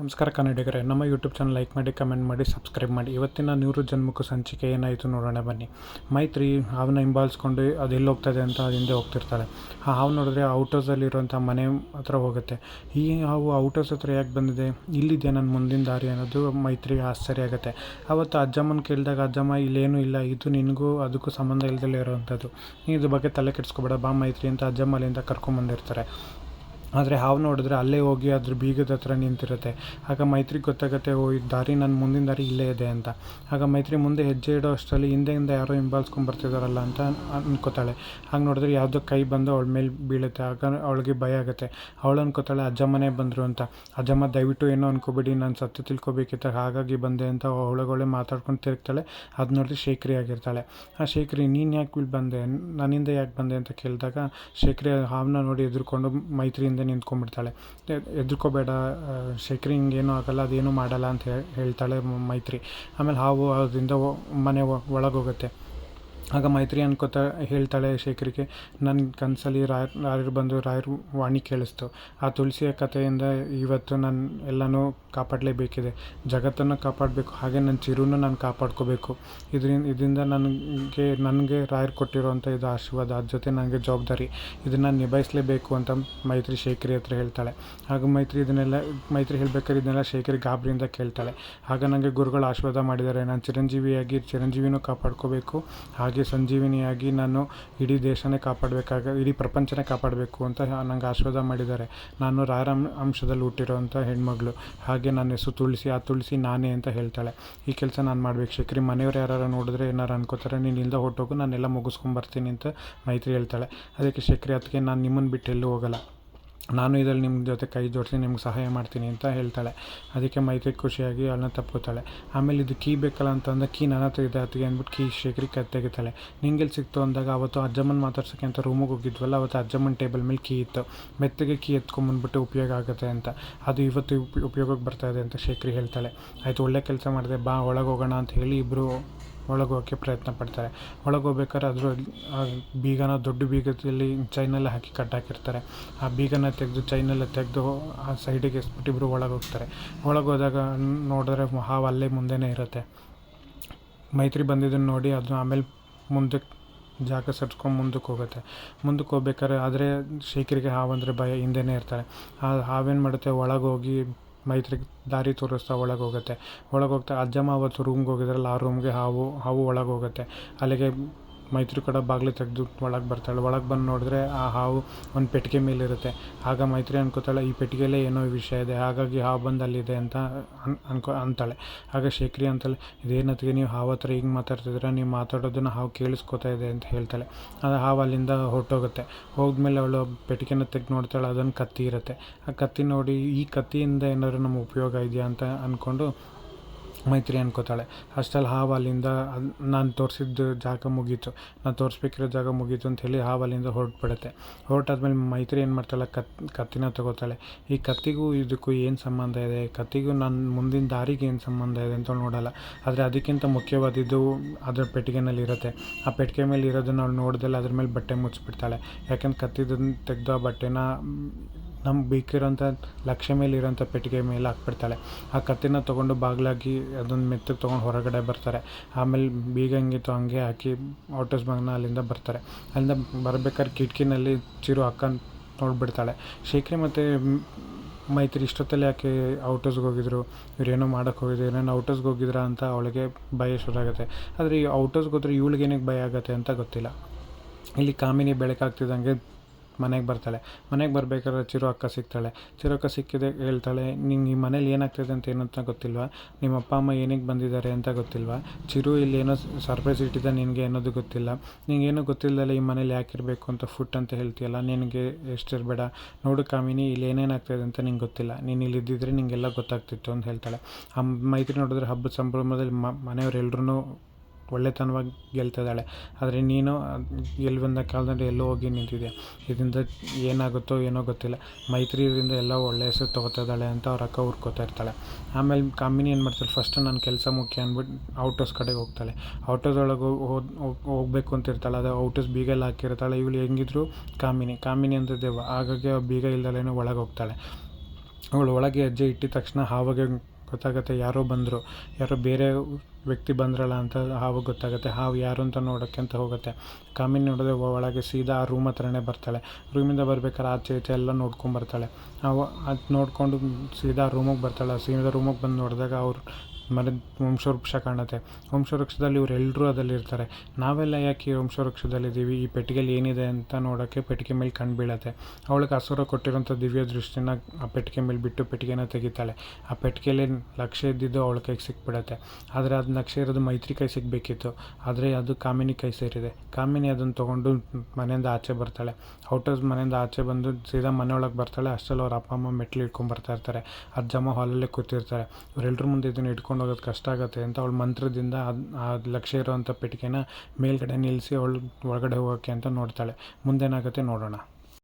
ನಮಸ್ಕಾರ ಕನ್ನಡಿಗರೇ, ನಮ್ಮ ಯೂಟ್ಯೂಬ್ ಚಾನಲ್ ಲೈಕ್ ಮಾಡಿ ಕಮೆಂಟ್ ಮಾಡಿ ಸಬ್ಸ್ಕ್ರೈಬ್ ಮಾಡಿ. ಇವತ್ತಿನ ನೂರು ಜನ್ಮಕ್ಕೂ ಸಂಚಿಕೆ ಏನಾಯಿತು ನೋಡೋಣ ಬನ್ನಿ. ಮೈತ್ರಿ ಹಾವನ್ನ ಹಿಂಬಾಲಿಸ್ಕೊಂಡು ಅದು ಎಲ್ಲಿ ಹೋಗ್ತದೆ ಅಂತ ಹಿಂದೆ ಹೋಗ್ತಿರ್ತಾಳೆ. ಆ ಹಾವು ನೋಡಿದ್ರೆ ಔಟರ್ಸಲ್ಲಿರುವಂಥ ಮನೆ ಹತ್ರ ಹೋಗುತ್ತೆ. ಈ ಹಾವು ಔಟರ್ಸ್ ಹತ್ರ ಯಾಕೆ ಬಂದಿದೆ? ಇಲ್ಲಿದೆ ನನ್ನ ಮುಂದಿನ ದಾರಿ ಅನ್ನೋದು ಮೈತ್ರಿಗೆ ಆಶ್ಚರ್ಯ ಆಗುತ್ತೆ. ಅವತ್ತು ಅಜ್ಜಮ್ಮನ ಕೇಳಿದಾಗ, ಅಜ್ಜಮ್ಮ, ಇಲ್ಲೇನೂ ಇಲ್ಲ. ಇದು ನಿನಗೂ ಅದಕ್ಕೂ ಸಂಬಂಧ ಇಲ್ಲದಲ್ಲೇ ಇರೋವಂಥದ್ದು. ನೀ ಇದ್ರ ಬಗ್ಗೆ ತಲೆ ಕೆಡಿಸ್ಕೊಬೇಡ. ಬಾ ಮೈತ್ರಿ ಅಂತ ಅಜ್ಜಮ್ಮ ಅಲ್ಲಿಂದ ಕರ್ಕೊಂಬಂದಿರ್ತಾರೆ. ಆದರೆ ಹಾವು ನೋಡಿದ್ರೆ ಅಲ್ಲೇ ಹೋಗಿ ಅದ್ರ ಬೀಗದ ಹತ್ರ ನಿಂತಿರುತ್ತೆ. ಆಗ ಮೈತ್ರಿಗೆ ಗೊತ್ತಾಗುತ್ತೆ, ಓ, ಈ ದಾರಿ ನನ್ನ ಮುಂದಿನ ದಾರಿ ಇಲ್ಲೇ ಇದೆ ಅಂತ. ಆಗ ಮೈತ್ರಿ ಮುಂದೆ ಹೆಜ್ಜೆ ಇಡೋ ಅಷ್ಟರಲ್ಲಿ ಹಿಂದೆಯಿಂದ ಯಾರೋ ಹಿಂಬಾಲಿಸ್ಕೊಂಡು ಬರ್ತಿದಾರಲ್ಲ ಅಂತ ಅನ್ಕೋತಾಳೆ. ಹಾಗೆ ನೋಡಿದ್ರೆ ಯಾವುದೋ ಕೈ ಬಂದು ಅವಳ ಮೇಲೆ ಬೀಳುತ್ತೆ. ಆಗ ಅವಳಿಗೆ ಭಯ ಆಗುತ್ತೆ. ಅವಳು ಅನ್ಕೋತಾಳೆ ಅಜ್ಜಮ್ಮನೆ ಬಂದರು ಅಂತ. ಅಜ್ಜಮ್ಮ ದಯವಿಟ್ಟು ಏನೋ ಅನ್ಕೋಬೇಡಿ, ನಾನು ಸತ್ಯ ತಿಳ್ಕೊಬೇಕಿತ್ತು, ಹಾಗಾಗಿ ಬಂದೆ ಅಂತ ಅವಳಗೊಳೆ ಮಾತಾಡ್ಕೊಂಡು ತಿರುಗ್ತಾಳೆ. ಅದು ನೋಡಿದ್ರೆ ಶೇಖರಿ ಆಗಿರ್ತಾಳೆ. ಆ ಶೇಖರಿ, ನೀನು ಯಾಕೆ ಬಂದೆ? ನನ್ನಿಂದ ಯಾಕೆ ಬಂದೆ ಅಂತ ಕೇಳಿದಾಗ, ಶೇಖರಿ ಹಾವನ್ನ ನೋಡಿ ಎದುರ್ಕೊಂಡು ಮೈತ್ರಿಯಿಂದ ನಿಂತ್ಕೊಂಡ್ಬಿಡ್ತಾಳೆ. ಎದ್ರುಕೋಬೇಡ ಶೇಖರಿ ಹಿಂಗೇನೂ ಆಗಲ್ಲ, ಅದೇನು ಮಾಡಲ್ಲ ಅಂತ ಹೇಳ್ತಾಳೆ ಮೈತ್ರಿ. ಆಮೇಲೆ ಹಾವು ಅದರಿಂದ ಮನೆ ಒಳಗೋಗುತ್ತೆ. ಆಗ ಮೈತ್ರಿ ಅನ್ಕೋತಾ, ಹೇಳ್ತಾಳೆ ಶೇಖರಿಗೆ ನನ್ನ ಕನಸಲ್ಲಿ ರಾಯರ್ ರಾಯರು ಬಂದು ರಾಯರು ವಾಣಿ ಕೇಳಿಸ್ತು. ಆ ತುಳಸಿಯ ಕಥೆಯಿಂದ ಇವತ್ತು ನಾನು ಎಲ್ಲನೂ ಕಾಪಾಡಲೇಬೇಕಿದೆ. ಜಗತ್ತನ್ನು ಕಾಪಾಡಬೇಕು. ಹಾಗೆ ನನ್ನ ಚಿರುನ ನಾನು ಕಾಪಾಡ್ಕೋಬೇಕು. ಇದರಿಂದ ಇದರಿಂದ ನನಗೆ ನನಗೆ ರಾಯರು ಕೊಟ್ಟಿರುವಂಥ ಇದು ಆಶೀರ್ವಾದ. ಅದ್ರ ಜೊತೆ ನನಗೆ ಜವಾಬ್ದಾರಿ. ಇದನ್ನು ನಿಭಾಯಿಸಲೇಬೇಕು ಅಂತ ಮೈತ್ರಿ ಶೇಖರಿ ಹತ್ರ ಹೇಳ್ತಾಳೆ. ಹಾಗೂ ಮೈತ್ರಿ ಇದನ್ನೆಲ್ಲ, ಮೈತ್ರಿ ಹೇಳ್ಬೇಕಾದ್ರೆ ಇದನ್ನೆಲ್ಲ ಶೇಖರಿ ಗಾಬರಿಯಿಂದ ಕೇಳ್ತಾಳೆ. ಆಗ ನನಗೆ ಗುರುಗಳು ಆಶೀರ್ವಾದ ಮಾಡಿದ್ದಾರೆ. ನಾನು ಚಿರಂಜೀವಿಯಾಗಿ, ಚಿರಂಜೀವಿನೂ ಕಾಪಾಡ್ಕೋಬೇಕು. ಹಾಗೆ ಸಂಜೀವಿನಿಯಾಗಿ ನಾನು ಇಡೀ ದೇಶನೇ ಕಾಪಾಡಬೇಕಾಗ, ಇಡೀ ಪ್ರಪಂಚನೇ ಕಾಪಾಡಬೇಕು ಅಂತ ನಂಗೆ ಆಶೀರ್ವಾದ ಮಾಡಿದ್ದಾರೆ. ನಾನು ರಾಯರ ಅಂಶದಲ್ಲಿ ಹುಟ್ಟಿರೋವಂಥ ಹೆಣ್ಮಗಳು. ಹಾಗೆ ನನ್ನ ಹೆಸರು ತುಳಸಿ, ಆ ತುಳಸಿ ನಾನೇ ಅಂತ ಹೇಳ್ತಾಳೆ. ಈ ಕೆಲಸ ನಾನು ಮಾಡ್ಬೇಕು ಶೇಖರಿ. ಮನೆಯವ್ರು ಯಾರು ನೋಡಿದ್ರೆ ಏನಾರು ಅನ್ಕೋತಾರೆ, ನೀನು ಇಲ್ಲದೆ ಹೊಟ್ಟೋಗು ನಾನೆಲ್ಲ ಮುಗಿಸ್ಕೊಂಬರ್ತೀನಿ ಅಂತ ಮೈತ್ರಿ ಹೇಳ್ತಾಳೆ. ಅದಕ್ಕೆ ಶಕ್ರಿ ಅದಕ್ಕೆ ನಾನು ನಿಮ್ಮನ್ನು ಬಿಟ್ಟು ಎಲ್ಲೂ ಹೋಗಲ್ಲ. ನಾನು ಇದರಲ್ಲಿ ನಿಮ್ಮ ಜೊತೆ ಕೈ ಜೋಡಿಸಿ ನಿಮ್ಗೆ ಸಹಾಯ ಮಾಡ್ತೀನಿ ಅಂತ ಹೇಳ್ತಾಳೆ. ಅದಕ್ಕೆ ಮೈತ್ರಿ ಖುಷಿಯಾಗಿ ಅವಳನ್ನ ತಪ್ಪುತ್ತಾಳೆ. ಆಮೇಲೆ ಇದು ಕೀ ಬೇಕಲ್ಲ ಅಂತಂದ ಕೀ ನನ್ನ ಇದೆ ಅದಕ್ಕೆ ಅಂದ್ಬಿಟ್ಟು ಕೀ ಶೇಖರಿ ಕೈ ತೆಗಿತಾಳೆ ನಿಂಗೆಲ್ಲಿ ಸಿಕ್ತು ಅಂದಾಗ ಅವತ್ತು ಅಜ್ಜಮ್ಮನ ಮಾತಾಡ್ಸೋಕ್ಕೆ ಅಂತ ರೂಮಿಗೆ ಹೋಗಿದ್ವಲ್ಲ, ಅವತ್ತು ಅಜ್ಜಮ್ಮನ ಟೇಬಲ್ ಮೇಲೆ ಕೀ ಇತ್ತು. ಮೆತ್ತಗೆ ಕೀ ಎತ್ಕೊಂಬಂದ್ಬಿಟ್ಟು ಉಪಯೋಗ ಆಗುತ್ತೆ ಅಂತ. ಅದು ಇವತ್ತು ಉಪ, ಉಪಯೋಗಕ್ಕೆ ಬರ್ತಾ ಇದೆ ಅಂತ ಶೇಖರಿ ಹೇಳ್ತಾಳೆ. ಆಯಿತು, ಒಳ್ಳೆ ಕೆಲಸ ಮಾಡಿದೆ, ಬಾ, ಒಳಗೆ ಹೋಗೋಣ ಅಂತ ಹೇಳಿ ಇಬ್ಬರು ಒಳಗೆ ಹೋಗೋಕ್ಕೆ ಪ್ರಯತ್ನ ಪಡ್ತಾರೆ. ಒಳಗೆ ಹೋಗ್ಬೇಕಾದ್ರೆ ಅದ್ರ ಬೀಗನ ದೊಡ್ಡ ಬೀಗದಲ್ಲಿ ಚೈನೆಲ್ಲ ಹಾಕಿ ಕಟ್ಟಾಕಿರ್ತಾರೆ. ಆ ಬೀಗನ ತೆಗೆದು ಚೈನೆಲ್ಲ ತೆಗೆದು ಆ ಸೈಡಿಗೆ ಎಸ್ಬಿಟ್ಟು ಇಬ್ಬರು ಒಳಗೆ ಹೋಗ್ತಾರೆ ಒಳಗೆ ಹೋದಾಗ ನೋಡಿದ್ರೆ ಹಾವು ಅಲ್ಲೇ ಮುಂದೆನೇ ಇರುತ್ತೆ. ಮೈತ್ರಿ ಬಂದಿದ್ದನ್ನು ನೋಡಿ ಅದು ಆಮೇಲೆ ಮುಂದಕ್ಕೆ ಜಾಗ ಸರಿಸ್ಕೊಂಡು ಮುಂದಕ್ಕೆ ಹೋಗುತ್ತೆ. ಮುಂದಕ್ಕೆ ಹೋಗ್ಬೇಕಾದ್ರೆ ಆದರೆ ಶೇಖರಿಗೆ ಅಂದರೆ ಭಯ, ಹಿಂದೆನೇ ಇರ್ತಾರೆ. ಆ ಹಾವೇನು ಮಾಡುತ್ತೆ? ಒಳಗೆ ಹೋಗಿ ಮೈತ್ರಿಗೆ ದಾರಿ ತೋರಿಸ್ತಾ ಒಳಗೆ ಹೋಗುತ್ತೆ ಒಳಗೆ ಹೋಗ್ತಾ ಅಜ್ಜಮ್ಮ ಅವತ್ತು ರೂಮ್ಗೆ ಹೋಗಿದ್ರಲ್ಲ, ಆ ರೂಮ್ಗೆ ಹಾವು ಹಾವು ಒಳಗೆ ಹೋಗುತ್ತೆ ಅಲ್ಲಿಗೆ ಮೈತ್ರಿ ಕೂಡ ಬಾಗಿಲು ತೆಗೆದು ಒಳಗೆ ಬರ್ತಾಳೆ. ಒಳಗೆ ಬಂದು ನೋಡಿದ್ರೆ ಆ ಹಾವು ಒಂದು ಪೆಟ್ಟಿಗೆ ಮೇಲಿರುತ್ತೆ. ಆಗ ಮೈತ್ರಿ ಅನ್ಕೋತಾಳೆ, ಈ ಪೆಟ್ಟಿಗೆಯಲ್ಲೇ ಏನೋ ವಿಷಯ ಇದೆ, ಹಾಗಾಗಿ ಹಾವು ಬಂದು ಅಲ್ಲಿದೆ ಅಂತ ಅನ್, ಅನ್ಕೊ, ಅಂತಾಳೆ. ಆಗ ಶೇಖರಿ ಅಂತಾಳೆ, ಇದೇನತ್ತಿಗೆ ನೀವು ಹಾವು ಹತ್ರ ಹಿಂಗೆ ಮಾತಾಡ್ತಿದ್ರೆ ನೀವು ಮಾತಾಡೋದನ್ನು ಹಾವು ಕೇಳಿಸ್ಕೊತಾ ಇದೆ ಅಂತ ಹೇಳ್ತಾಳೆ. ಅದು ಹಾವು ಅಲ್ಲಿಂದ ಹೊರಟೋಗುತ್ತೆ. ಹೋದ್ಮೇಲೆ ಅವಳು ಪೆಟ್ಟಿಗೆನ ತೆಗೆದು ನೋಡ್ತಾಳೆ, ಅದೊಂದು ಕತ್ತಿ ಇರುತ್ತೆ. ಆ ಕತ್ತಿ ನೋಡಿ ಈ ಕತ್ತಿಯಿಂದ ಏನಾದ್ರು ನಮ್ಗೆ ಉಪಯೋಗ ಇದೆಯಾ ಅಂತ ಅಂದ್ಕೊಂಡು ಮೈತ್ರಿ ಅನ್ಕೋತಾಳೆ. ಅಷ್ಟಲ್ಲಿ ಹಾವು ಅಲ್ಲಿಂದ ನಾನು ತೋರಿಸಿದ್ದು ಜಾಗ ಮುಗೀತು. ನಾನು ತೋರಿಸ್ಬೇಕಿರೋ ಜಾಗ ಮುಗೀತು ಅಂತ ಹೇಳಿ ಹಾವು ಅಲ್ಲಿಂದ ಹೊರಟ್ಬಿಡುತ್ತೆ. ಹೊರಟಾದ್ಮೇಲೆ ಮೈತ್ರಿ ಏನು ಮಾಡ್ತಾಳೆ? ಕತ್, ಕತ್ತಿನ ತಗೋತಾಳೆ. ಈ ಕತ್ತಿಗೂ ಇದಕ್ಕೂ ಏನು ಸಂಬಂಧ ಇದೆ? ಕತ್ತಿಗೂ ನನ್ನ ಮುಂದಿನ ದಾರಿಗೆ ಏನು ಸಂಬಂಧ ಇದೆ ಅಂತ ನೋಡೋಲ್ಲ. ಆದರೆ ಅದಕ್ಕಿಂತ ಮುಖ್ಯವಾದಿದ್ದು ಅದರ ಪೆಟ್ಟಿಗೆನಲ್ಲಿ ಇರುತ್ತೆ. ಆ ಪೆಟ್ಟಿಗೆ ಮೇಲೆ ಇರೋದನ್ನ ಅವಳು ನೋಡ್ದಲ್ಲ ಅದ್ರ ಮೇಲೆ ಬಟ್ಟೆ ಮುಚ್ಚಿಬಿಡ್ತಾಳೆ ಯಾಕಂದ್ರೆ ಕತ್ತಿದ್ದನ್ನು ತೆಗೆದು ಆ ಬಟ್ಟೆನ ನಮ್ಗೆ ಬೇಕಿರೋಂಥ ಲಕ್ಷ್ಯ ಮೇಲೆ ಇರೋಂಥ ಪೆಟ್ಟಿಗೆ ಮೇಲೆ ಹಾಕ್ಬಿಡ್ತಾಳೆ. ಆ ಕತ್ತಿನ ತೊಗೊಂಡು ಬಾಗಿಲಾಗಿ ಅದನ್ನು ಮೆತ್ತಗೆ ತೊಗೊಂಡು ಹೊರಗಡೆ ಬರ್ತಾರೆ. ಆಮೇಲೆ ಬೀಗ ಹೆಂಗಿತ್ತು ಹಂಗೆ ಹಾಕಿ ಔಟರ್ಸ್ ಬಾಗ್ನ ಅಲ್ಲಿಂದ ಬರ್ತಾರೆ. ಅಲ್ಲಿಂದ ಬರಬೇಕಾದ್ರೆ ಕಿಟಕಿನಲ್ಲಿ ಚಿರು ಅಕ್ಕ ನೋಡಿಬಿಡ್ತಾಳೆ. ಶೇಖರಿ ಮತ್ತು ಮೈತ್ರಿ ಇಷ್ಟೊತ್ತಲ್ಲಿ ಯಾಕೆ ಔಟರ್ಸ್ಗೆ ಹೋಗಿದ್ರು? ಇವ್ರೇನೋ ಮಾಡೋಕ್ಕೆ ಹೋಗಿದ್ರು. ಏನೇನು ಔಟರ್ಸ್ಗೆ ಹೋಗಿದ್ರಾ ಅಂತ ಅವಳಿಗೆ ಭಯ ಶುರುವಾಗುತ್ತೆ. ಆದರೆ ಈ ಔಟರ್ಸ್ಗೆ ಹೋದ್ರೆ ಇವಳಿಗೆ ಏನಕ್ಕೆ ಭಯ ಆಗುತ್ತೆ ಅಂತ ಗೊತ್ತಿಲ್ಲ. ಇಲ್ಲಿ ಕಾಮಿನಿ ಬೆಳಕಾಗ್ತಿದ್ದಂಗೆ ಮನೆಗೆ ಬರ್ತಾಳೆ. ಮನೆಗೆ ಬರಬೇಕಾದ್ರೆ ಚಿರು ಅಕ್ಕ ಸಿಗ್ತಾಳೆ. ಚಿರು ಅಕ್ಕ ಸಿಕ್ಕಿದೆ, ಹೇಳ್ತಾಳೆ, ನಿಂಗೆ ಈ ಮನೇಲಿ ಏನಾಗ್ತಿದೆ ಅಂತ ಏನಂತ ಗೊತ್ತಿಲ್ವಾ? ನಿಮ್ಮ ಅಪ್ಪ, ಅಮ್ಮ ಏನಕ್ಕೆ ಬಂದಿದ್ದಾರೆ ಅಂತ ಗೊತ್ತಿಲ್ವಾ? ಚಿರು ಇಲ್ಲಿ ಏನೋ ಸರ್ಪ್ರೈಸ್ ಇಟ್ಟಿದ್ದ ನಿನಗೆ ಅನ್ನೋದು ಗೊತ್ತಿಲ್ಲ. ನಿಂಗೇನು ಗೊತ್ತಿಲ್ಲದಲ್ಲ ಈ ಮನೇಲಿ ಯಾಕಿರಬೇಕು ಅಂತ ಫುಡ್ ಅಂತ ಹೇಳ್ತೀಯಲ್ಲ, ನಿನಗೆ ಎಷ್ಟಿರಬೇಡ ನೋಡು ಕಾಮಿನಿ, ಇಲ್ಲಿ ಏನೇನಾಗ್ತಿದೆ ಅಂತ ನಿಂಗೆ ಗೊತ್ತಿಲ್ಲ. ನೀನು ಇಲ್ಲಿ ಇದ್ದಿದ್ರೆ ನಿಂಗೆಲ್ಲ ಗೊತ್ತಾಗ್ತಿತ್ತು ಅಂತ ಹೇಳ್ತಾಳೆ. ಆ ಮೈತ್ರಿ ನೋಡಿದ್ರೆ ಹಬ್ಬದ ಸಂಭ್ರಮದಲ್ಲಿ ಮನೆಯವರೆಲ್ಲರೂ ಒಳ್ಳೆತನವಾಗಿ ಗೆಲ್ತಿದ್ದಾಳೆ. ಆದರೆ ನೀನು ಎಲ್ಲಿ ಬಂದ ಕಾಲದಲ್ಲಿ ಎಲ್ಲೋ ಹೋಗಿ ನಿಂತಿದ್ಯಾ? ಇದರಿಂದ ಏನಾಗುತ್ತೋ ಏನೋ ಗೊತ್ತಿಲ್ಲ. ಮೈತ್ರಿ ಇದರಿಂದ ಎಲ್ಲ ಒಳ್ಳೆ ಹೆಸರು ತೊಗೋತಾ ಇದ್ದಾಳೆ ಅಂತ ಅವ್ರ ಅಕ್ಕ ಹುರ್ಕೋತಾ ಇರ್ತಾಳೆ. ಆಮೇಲೆ ಕಾಮಿನಿ ಏನು ಮಾಡ್ತಾಳೆ? ಫಸ್ಟ್ ನನ್ನ ಕೆಲಸ ಮುಖ್ಯ ಅಂದ್ಬಿಟ್ಟು ಔಟೋಸ್ ಕಡೆಗೆ ಹೋಗ್ತಾಳೆ. ಔಟರ್ಸ್ ಒಳಗೆ ಹೋಗ್ಬೇಕು ಅಂತ ಇರ್ತಾಳೆ. ಅದು ಔಟೋಸ್ ಬೀಗ ಎಲ್ಲ ಹಾಕಿರ್ತಾಳೆ. ಇವಳು ಹೆಂಗಿದ್ರು? ಕಾಮಿನಿ. ಕಾಮಿನಿ ಅಂತ ದೇವ ಹಾಗಾಗಿ ಬೀಗ ಇಲ್ದಲೇನೋ ಒಳಗೆ ಹೋಗ್ತಾಳೆ. ಅವಳು ಒಳಗೆ ಹೆಜ್ಜೆ ಇಟ್ಟಿದ ತಕ್ಷಣ ಹಾವಿಗೆ ಗೊತ್ತಾಗುತ್ತೆ ಯಾರೋ ಬಂದರು, ಯಾರೋ ಬೇರೆ ವ್ಯಕ್ತಿ ಬಂದ್ರಲ್ಲ ಅಂತ ಹಾವು ಗೊತ್ತಾಗುತ್ತೆ, ಹಾವು ಯಾರು ಅಂತ ನೋಡೋಕ್ಕೆ ಅಂತ ಹೋಗುತ್ತೆ. ಕಾಮಿನಿ ನೋಡಿದ್ರೆ ಒಳಗೆ ಸೀದಾ ಆ ರೂಮ್ ಹತ್ರನೇ ಬರ್ತಾಳೆ. ರೂಮಿಂದ ಬರ್ಬೇಕಾದ್ರೆ ಆಚೆ ಈಚೆ ಎಲ್ಲ ನೋಡ್ಕೊಂಬರ್ತಾಳೆ ಅವು ಅದು ನೋಡಿಕೊಂಡು ಸೀದಾ ರೂಮಿಗೆ ಬರ್ತಾಳೆ. ಸೀದಾ ರೂಮಿಗೆ ಬಂದು ನೋಡಿದಾಗ ಅವ್ರು ಮನೆ ವಂಶವೃಕ್ಷ ಕಾಣುತ್ತೆ. ವಂಶವೃಕ್ಷದಲ್ಲಿ ಇವರೆಲ್ಲರೂ ಅದರಲ್ಲಿರ್ತಾರೆ. ನಾವೆಲ್ಲ ಯಾಕೆ ಈ ವಂಶವೃಕ್ಷದಲ್ಲಿದ್ದೀವಿ ಈ ಪೆಟ್ಟಿಗೆಯಲ್ಲಿ ಏನಿದೆ ಅಂತ ನೋಡೋಕ್ಕೆ ಪೆಟ್ಟಿಗೆ ಮೇಲೆ ಕಣ್ಣು ಬೀಳತ್ತೆ. ಅವಳಿಗೆ ಹಸುರ ಕೊಟ್ಟಿರೋಂಥ ದಿವ್ಯ ದೃಷ್ಟಿನ ಆ ಪೆಟ್ಟಿಗೆ ಮೇಲೆ ಬಿಟ್ಟು ಪೆಟ್ಟಿಗೆನ ತೆಗಿತಾಳೆ. ಆ ಪೆಟ್ಟಿಗೆಯಲ್ಲಿ ಲಕ್ಷ ಇದ್ದಿದ್ದು ಅವಳ ಕೈಗೆ ಸಿಕ್ಬಿಡತ್ತೆ. ಆದರೆ ಅದು ನಕ್ಷೆ ಇರೋದು ಮೈತ್ರಿ ಕೈ ಸಿಗಬೇಕಿತ್ತು. ಆದರೆ ಅದು ಕಾಮಿನಿ ಕೈ ಸೇರಿದೆ. ಕಾಮಿನಿ ಅದನ್ನು ತೊಗೊಂಡು ಮನೆಯಿಂದ ಆಚೆ ಬರ್ತಾಳೆ. ಔಟರ್ಸ್ ಮನೆಯಿಂದ ಆಚೆ ಬಂದು ಸೀದಾ ಮನೆಯೊಳಗೆ ಬರ್ತಾಳೆ. ಅಷ್ಟರಲ್ಲಿ ಅವ್ರ ಅಪ್ಪ ಅಮ್ಮ ಮೆಟ್ಲು ಇಟ್ಕೊಂಡು ಬರ್ತಾ ಇರ್ತಾರೆ. ಅಜ್ಜಮ್ಮ ಹಾಲಲ್ಲೇ ಕೂತಿರ್ತಾರೆ. ಇವರೆಲ್ಲರ ಮುಂದೆ ಇದನ್ನು ಇಟ್ಕೊಂಡು ಹೋಗೋದು ಕಷ್ಟ ಆಗುತ್ತೆ ಅಂತ ಅವಳು ಮಂತ್ರದಿಂದ ಅದು ಆ ಲಕ್ಷ್ಯ ಇರೋವಂಥ ಪೆಟ್ಟಿಗೆನ ಮೇಲ್ಗಡೆ ನಿಲ್ಲಿಸಿ ಅವಳು ಒಳಗಡೆ ಹೋಗೋಕ್ಕೆ ಅಂತ ನೋಡ್ತಾಳೆ. ಮುಂದೇನಾಗುತ್ತೆ ನೋಡೋಣ.